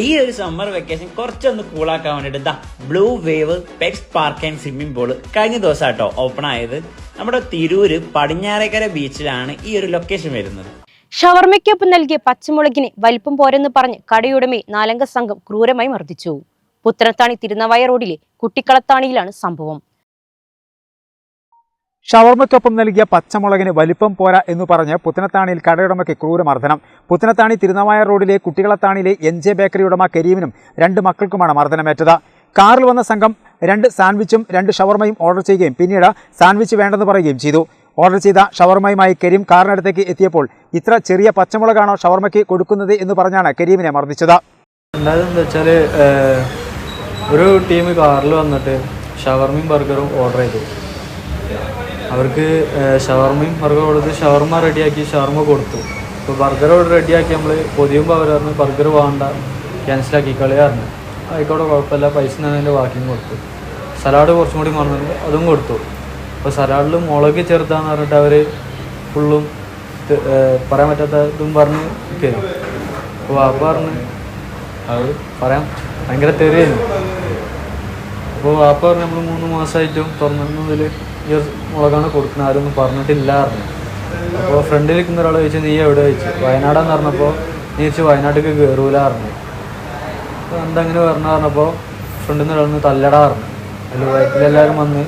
ഈ ഒരു summer vacation കുറച്ചൊന്ന് കൂളാക്കാൻ വേണ്ടിയിട്ട് ദാ ബ്ലൂ വേവ് പെക്സ് പാർക്ക് ആൻഡ് സ്വിമ്മിംഗ് പൂൾ കഴിഞ്ഞ ദിവസം കേട്ടോ ഓപ്പൺ ആയത്. നമ്മുടെ തിരൂര് പടിഞ്ഞാറേക്കര ബീച്ചിലാണ് ഈ ഒരു ലൊക്കേഷൻ വരുന്നത്. ഷവർമ്മയ്ക്കൊപ്പം നൽകിയ പച്ചമുളകിന് വലിപ്പം പോരെന്ന് പറഞ്ഞ് കടയുടമയെ നാലംഗ സംഘം ക്രൂരമായി മർദ്ദിച്ചു. പുത്തനത്താണി തിരുനവായ റോഡിലെ കുട്ടിക്കളത്താണിയിലാണ് സംഭവം. ഷവർമ്മയ്ക്കൊപ്പം നൽകിയ പച്ചമുളകിന് വലിപ്പം പോരാ എന്ന് പറഞ്ഞ് പുത്തനത്താണിയിൽ കടയുടമയ്ക്ക് ക്രൂരമർദ്ദനം. പുത്തനത്താണി തിരുനവായ റോഡിലെ കുട്ടികളത്താണിയിലെ എൻ ജെ ബേക്കറി ഉടമ കരീമിനും രണ്ട് മക്കൾക്കുമാണ് മർദ്ദനമേറ്റത്. കാറിൽ വന്ന സംഘം രണ്ട് സാൻഡ്വിച്ചും രണ്ട് ഷവർമയും ഓർഡർ ചെയ്യുകയും പിന്നീട് സാൻഡ്വിച്ച് വേണ്ടെന്ന് പറയുകയും ചെയ്തു. ഓർഡർ ചെയ്ത ഷവർമ്മയുമായി കരീം കാറിനടുത്തേക്ക് എത്തിയപ്പോൾ ഇത്ര ചെറിയ പച്ചമുളകാണോ ഷവർമ്മയ്ക്ക് കൊടുക്കുന്നത് എന്ന് പറഞ്ഞാണ് കരീമിനെ മർദ്ദിച്ചത്. ഒരു ടീം കാറിൽ വന്നിട്ട് ഷവർമയും ബർഗറും ഓർഡർ ചെയ്തു. അവർക്ക് ഷവർമയും ബർഗർ കൊടുത്ത് ഷവർമ റെഡിയാക്കി ഷവർമ കൊടുത്തു. ഇപ്പോൾ ബർഗർ റെഡിയാക്കി നമ്മൾ പൊതിയുമ്പോൾ അവർ പറഞ്ഞു ബർഗർ വേണ്ട ക്യാൻസലാക്കി കളിയായിരുന്നു ആയിക്കോട്ടെ കുഴപ്പമില്ല പൈസ ഞാൻ വാക്കിങ് കൊടുത്തു. സലാഡ് കുറച്ചും കൂടി മറന്നിട്ട് അതും കൊടുത്തു. അപ്പോൾ സലാഡിൽ മുളക് ചെറുതാന്ന് പറഞ്ഞിട്ട് അവർ ഫുള്ളും പറയാൻ പറ്റാത്ത ഇതും പറഞ്ഞ് തരും. അപ്പോൾ വാപ്പ പറഞ്ഞ് അത് പറയാം. ഭയങ്കര തെറിയായിരുന്നു. അപ്പോൾ വാപ്പ പറഞ്ഞ് നമ്മൾ മൂന്ന് മാസമായിട്ടും തുറന്നതിൽ ഈ മുളകാണ് കൊടുക്കുന്നത്. ആരും ഒന്നും പറഞ്ഞിട്ടില്ല പറഞ്ഞു അപ്പോൾ ഫ്രണ്ടിൽ നിൽക്കുന്ന ഒരാൾ ചോദിച്ചു നീ എവിടെ? ചോദിച്ചു. വയനാടാന്ന് പറഞ്ഞപ്പോൾ നീ ചോദിച്ചു വയനാട്ടിലേക്ക് കയറൂല പറഞ്ഞു അപ്പോൾ എന്തങ്ങനെ പറഞ്ഞു പറഞ്ഞപ്പോൾ ഫ്രണ്ടിൽ നിന്ന് ഒരാളൊന്ന് തല്ലടാ പറഞ്ഞു അതിൽ വയറ്റിലെല്ലാവരും വന്ന്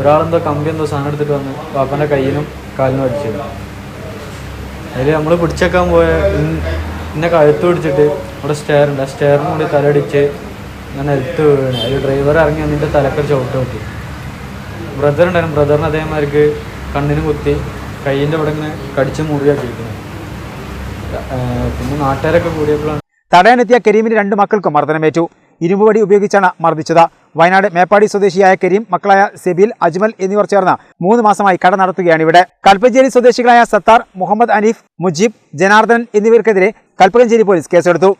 ഒരാളെന്തോ കമ്പി എന്തോ സാധനം എടുത്തിട്ട് വന്ന് പാപ്പന്റെ കയ്യിലും കാലിനും അടിച്ചു അതിൽ നമ്മൾ പിടിച്ചേക്കാൻ പോയ ഇന്നെ കഴുത്ത് പിടിച്ചിട്ട് അവിടെ സ്റ്റെയർ ഉണ്ട്. ആ സ്റ്റെയറിനും കൂടി തലടിച്ച് ഞാൻ നിലത്ത് വീണ്. അതിൽ ഡ്രൈവർ ഇറങ്ങി വന്നിട്ട് തലക്കൊരു ചവിട്ട് പറ്റി ബ്രദർ ഉണ്ടായിരുന്നു. ബ്രദറിന് അതേമാതിരിക്ക് കണ്ണിന് കുത്തി കയ്യിന്റെ അവിടെ ഇങ്ങനെ കടിച്ച് മുറിയാക്കിയിരിക്കുന്നത് പിന്നെ നാട്ടുകാരൊക്കെ കൂടിയപ്പോഴാണ് തടയാനെത്തിയ കരീമിന് രണ്ട് മക്കൾക്കും മർദ്ദനമേറ്റു. ഇരുമ്പുവടി ഉപയോഗിച്ചാണ് മർദ്ദിച്ചത്. വയനാട് മേപ്പാടി സ്വദേശിയായ കരീം മക്കളായ സെബിൽ അജ്മൽ എന്നിവർ ചേർന്ന് മൂന്ന് മാസമായി കട നടത്തുകയാണ് ഇവിടെ. കൽപ്പഞ്ചേരി സ്വദേശികളായ സത്താർ മുഹമ്മദ് അനീഫ് മുജീബ് ജനാർദ്ദൻ എന്നിവർക്കെതിരെ കൽപ്പകഞ്ചേരി പോലീസ് കേസെടുത്തു.